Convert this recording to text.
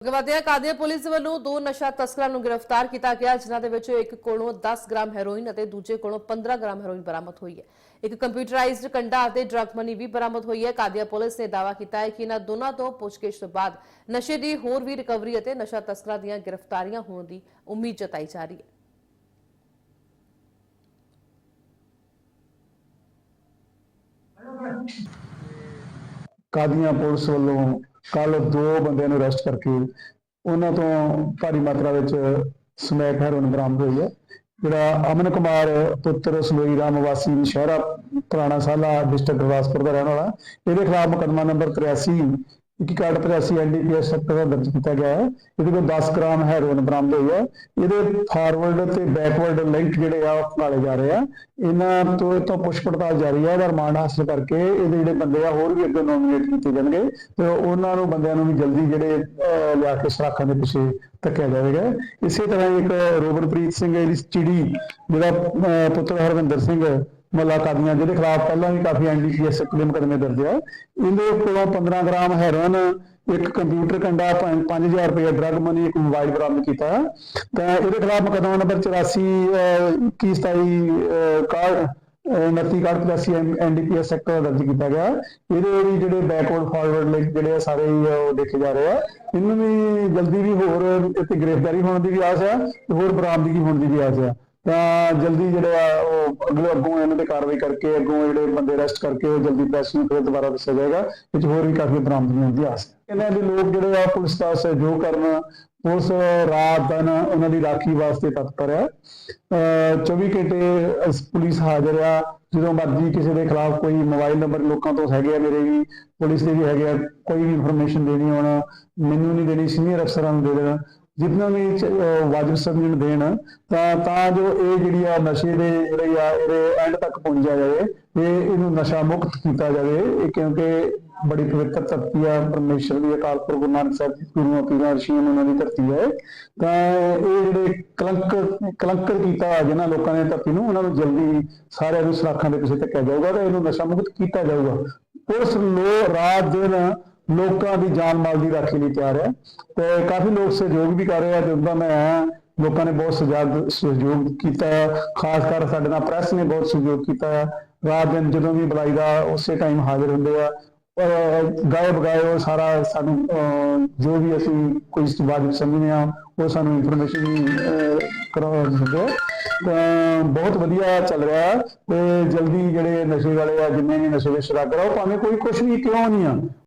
ਗਵਾਦੀਆ ਕਾਦੀਆ police ਵੱਲੋਂ ਦੋ ਨਸ਼ਾ ਤਸਕਰਾਂ ਨੂੰ ਗ੍ਰਿਫਤਾਰ ਕੀਤਾ ਗਿਆ, ਜਿਨ੍ਹਾਂ ਦੇ ਵਿੱਚੋਂ ਇੱਕ ਕੋਲੋਂ 10 ਗ੍ਰਾਮ ਹੈਰੋਇਨ ਅਤੇ ਦੂਜੇ ਕੋਲੋਂ 15 ਗ੍ਰਾਮ ਹੈਰੋਇਨ ਬਰਾਮਦ ਹੋਈ ਹੈ। ਇੱਕ ਕੰਪਿਊਟਰਾਈਜ਼ਡ ਕੰਡਾ ਅਤੇ ਡਰੱਗ ਮਨੀ ਵੀ ਬਰਾਮਦ ਹੋਈ ਹੈ। ਕਾਦੀਆ ਪੁਲਿਸ ਨੇ ਦਾਅਵਾ ਕੀਤਾ ਹੈ ਕਿ ਇਹਨਾਂ ਦੋਨਾਂ ਤੋਂ ਪੁੱਛਗਿੱਛ ਤੋਂ ਬਾਅਦ ਨਸ਼ੇ ਦੀ ਹੋਰ ਵੀ ਰਿਕਵਰੀ ਅਤੇ ਨਸ਼ਾ ਤਸਕਰਾਂ ਦੀਆਂ ਗ੍ਰਿਫਤਾਰੀਆਂ ਹੋਣ ਦੀ ਉਮੀਦ ਜਤਾਈ ਜਾ ਰਹੀ ਹੈ। ਕਾਦੀਆਂ ਪੁਲਿਸ ਵੱਲੋਂ ਕੱਲ ਦੋ ਬੰਦਿਆਂ ਨੂੰ ਅਰੈਸਟ ਕਰਕੇ ਉਹਨਾਂ ਤੋਂ ਭਾਰੀ ਮਾਤਰਾ ਵਿੱਚ ਸਮੈਕ ਹੈਰੋਨ ਬਰਾਮਦ ਹੋਈ ਹੈ। ਜਿਹੜਾ ਅਮਨ ਕੁਮਾਰ ਪੁੱਤਰ ਸਲੋਈ ਰਾਮ ਵਾਸੀ ਸ਼ਹਿਰਾ ਪੁਰਾਣਾ ਸਾਲਾ ਡਿਸਟ੍ਰਿਕਟ ਗੁਰਦਾਸਪੁਰ ਦਾ ਰਹਿਣ ਵਾਲਾ, ਇਹਦੇ ਖਿਲਾਫ ਮੁਕੱਦਮਾ ਨੰਬਰ 83 8183 ਐਨਡੀਪੀਐਸ ਸੈਕਟਰ ਦਾ ਦਰਜ ਕੀਤਾ ਗਿਆ ਹੈ। ਇਹਦੇ ਕੋਲ 10 ਗ੍ਰਾਮ ਹੈਰੋਇਨ ਬਰਾਮਦ ਹੋਈ ਹੈ। ਇਹਦੇ ਫਾਰਵਰਡ ਤੇ ਬੈਕਵਰਡ ਲਿੰਕ ਜਿਹੜੇ ਆ ਉਹ ਜਾ ਰਹੇ ਆ। ਇਹਨਾਂ ਤੋਂ ਇਹ ਤੋਂ ਪੁੱਛ ਪੜਤਾਲ ਜਾਰੀ ਹੈ। ਇਹਦਾ ਰਿਮਾਂਡ ਹਾਸਲ ਕਰਕੇ ਇਹਦੇ ਜਿਹੜੇ ਬੰਦੇ ਆ ਹੋਰ ਵੀ ਅੱਗੇ ਨੋਮੀਨੇਟ ਕੀਤੇ ਜਾਣਗੇ ਤੇ ਉਹਨਾਂ ਨੂੰ ਬੰਦਿਆਂ ਨੂੰ ਵੀ ਜਲਦੀ ਜਿਹੜੇ ਲਿਆ ਕੇ ਸਰਾਖਾਂ ਦੇ ਪਿੱਛੇ ਧੱਕਿਆ ਜਾਵੇਗਾ। ਇਸੇ ਤਰ੍ਹਾਂ ਹੀ ਇੱਕ ਰੋਬਰਪ੍ਰੀਤ ਸਿੰਘ ਇਹਦੀ ਚਿੜੀ ਜਿਹੜਾ ਅਹ, ਪੁੱਤਰ ਹਰਵਿੰਦਰ ਸਿੰਘ ਮੱਲਾ ਕਾਦੀਆਂ ਜਿਹਦੇ ਖਿਲਾਫ ਪਹਿਲਾਂ ਵੀ ਕਾਫੀ ਐਨਡੀਪੀਐਸ ਦੇ ਮੁਕੱਦਮੇ ਦਰਜ ਆ। ਇਹਦੇ ਕੋਲੋਂ 15 ਗ੍ਰਾਮ ਹੈਰੋਇਨ, ਇੱਕ ਕੰਪਿਊਟਰ ਕੰਡਾ 5000 ਰੁਪਏ ਡਰੱਗ ਮਨੀ, ਇੱਕ ਮੋਬਾਈਲ ਬਰਾਮਦ ਕੀਤਾ। ਤਾਂ ਇਹਦੇ ਖਿਲਾਫ ਮੁਕੱਦਮਾ ਨੰਬਰ 84 21 27 ਕਾਰਡ 29 ਕਾਰਡ 85 ਐਨਡੀਪੀਐਸ ਸੈਕਟਰ ਦਰਜ ਕੀਤਾ ਗਿਆ। ਇਹਦੇ ਵੀ ਜਿਹੜੇ ਬੈਕਵਰਡ ਫਾਰਵਰਡ ਲਿੰਕ ਜਿਹੜੇ ਆ ਸਾਰੇ ਉਹ ਦੇਖੇ ਜਾ ਰਹੇ ਆ। ਇਹਨੂੰ ਵੀ ਜਲਦੀ ਵੀ ਹੋਰ ਇੱਥੇ ਗ੍ਰਿਫਤਾਰੀ ਹੋਣ ਦੀ ਵੀ ਆਸ ਆ ਤੇ ਹੋਰ ਬਰਾਮਦਗੀ ਹੋਣ ਦੀ ਵੀ ਆਸ ਆ। ਤਾਂ ਜਲਦੀ ਜਿਹੜੇ ਆ, ਉਹ ਅਗਲੇ ਅੱਗੋਂ ਇਹਨਾਂ ਤੇ ਕਾਰਵਾਈ ਕਰਕੇ, ਅੱਗੋਂ ਜਿਹੜੇ ਬੰਦੇ ਅਰੈਸਟ ਕਰਕੇ ਉਹ ਜਲਦੀ ਪ੍ਰੈਸ ਨੂੰ ਫਿਰ ਦੁਬਾਰਾ ਦੱਸਿਆ ਜਾਏਗਾ ਇਹ ਹੋਰ ਵੀ ਕਾਫੀ ਬਰਾਮਦਗੀ ਦੀ ਆਸ ਹੈ। ਇਹਨਾਂ ਦੇ ਲੋਕ ਜਿਹੜੇ ਆ, ਪੁਲਿਸ ਦਾ ਸਹਿਯੋਗ ਕਰਨ ਪੁਲਿਸ ਰਾਤ ਦਿਨ ਉਹਨਾਂ ਦੀ ਰਾਖੀ ਵਾਸਤੇ ਤਤਪਰ ਹੈ। ਅਹ 24 ਘੰਟੇ ਪੁਲਿਸ ਹਾਜ਼ਰ ਆ, ਜਦੋਂ ਮਰਜ਼ੀ ਕਿਸੇ ਦੇ ਖਿਲਾਫ ਕੋਈ ਮੋਬਾਈਲ ਨੰਬਰ ਲੋਕਾਂ ਤੋਂ ਹੈਗੇ ਆ, ਮੇਰੇ ਵੀ ਪੁਲਿਸ ਦੇ ਵੀ ਹੈਗੇ ਆ, ਕੋਈ ਵੀ ਇਨਫੋਰਮੇਸ਼ਨ ਦੇਣੀ ਹੋਣਾ, ਮੈਨੂੰ ਨਹੀਂ ਦੇਣੀ ਸੀਨੀਅਰ ਅਫਸਰਾਂ ਨੂੰ ਦੇ ਦੇਣਾ ਜਿੰਨਾ ਵੀ ਵਾਜਬ ਸਮਝਣ ਦੇਣ, ਤਾਂ ਤਾਂ ਜੋ ਇਹ ਜਿਹੜੀ ਆ ਨਸ਼ੇ ਦੇ ਜਿਹੜੇ ਆ, ਇਹਦੇ ਐਂਡ ਤੱਕ ਪਹੁੰਚਿਆ ਜਾਵੇ ਤੇ ਇਹਨੂੰ ਨਸ਼ਾ ਮੁਕਤ ਕੀਤਾ ਜਾਵੇ ਇਹ ਕਿਉਂਕਿ ਬੜੀ ਪਵਿੱਤਰ ਧਰਤੀ ਆ, ਪਰਮੇਸ਼ਰ ਦੀ ਅਕਾਲ ਪੁਰਖ ਗੁਰੂ ਨਾਨਕ ਸਾਹਿਬ ਜੀ ਗੁਰੂਆਂ ਪੀਰਾਂ ઋષੀਆਂ ਉਹਨਾਂ ਦੀ ਧਰਤੀ ਹੈ। ਤਾਂ ਇਹ ਜਿਹੜੇ ਕਲੰਕ ਕਲੰਕਰ ਕੀਤਾ ਜਿਹਨਾਂ ਲੋਕਾਂ ਨੇ ਧਰਤੀ ਨੂੰ, ਉਹਨਾਂ ਨੂੰ ਜਲਦੀ ਸਾਰਿਆਂ ਨੂੰ ਸਰਾਖਾਂ ਦੇ ਪਿੱਛੇ ਧੱਕਿਆ ਜਾਊਗਾ ਤਾਂ ਇਹਨੂੰ ਨਸ਼ਾ ਮੁਕਤ ਕੀਤਾ ਜਾਊਗਾ। ਉਸ ਲੋ ਰਾਤ ਦਿਨ ਲੋਕਾਂ ਦੀ ਜਾਨ ਮਾਲ ਦੀ ਰਾਖੀ ਲਈ ਤਿਆਰ ਹੈ ਤੇ ਕਾਫੀ ਲੋਕ ਸਹਿਯੋਗ ਵੀ ਕਰ ਰਹੇ ਆ ਜਦੋਂ ਮੈਂ ਲੋਕਾਂ ਨੇ ਬਹੁਤ ਸਹਿਯੋਗ ਸਹਿਯੋਗ ਕੀਤਾ ਖਾਸ ਕਰ ਸਾਡੇ ਨਾਲ ਪ੍ਰੈਸ ਨੇ ਬਹੁਤ ਸਹਿਯੋਗ ਕੀਤਾ ਹੈ। ਰਾਤ ਦਿਨ ਜਦੋਂ ਵੀ ਬੁਲਾਈ ਦਾ ਉਸੇ ਟਾਈਮ ਹਾਜ਼ਰ ਹੁੰਦੇ ਆ ਔਰ ਗਾਇਬ ਬਗਾਏ ਉਹ ਸਾਰਾ ਸਾਨੂੰ ਅਹ, ਜੋ ਵੀ ਅਸੀਂ ਕੋਈ ਵਾਜਬ ਸਮਝਦੇ ਆ ਉਹ ਸਾਨੂੰ ਇਨਫੋਰਮੇਸ਼ਨ ਕਰਵਾ ਦਿੰਦੇ ਬਹੁਤ ਵਧੀਆ ਚੱਲ ਰਿਹਾ ਤੇ ਜਲਦੀ ਜਿਹੜੇ ਨਸ਼ੇ ਵਾਲੇ ਆ ਜਿੰਨੇ ਵੀ ਨਸ਼ੇ ਦੇ ਸ਼ਰਾਕਰ ਆ ਉਹ ਭਾਵੇਂ ਕੋਈ ਕੁਛ ਵੀ ਕਿਉਂ ਨਹੀਂ ਆ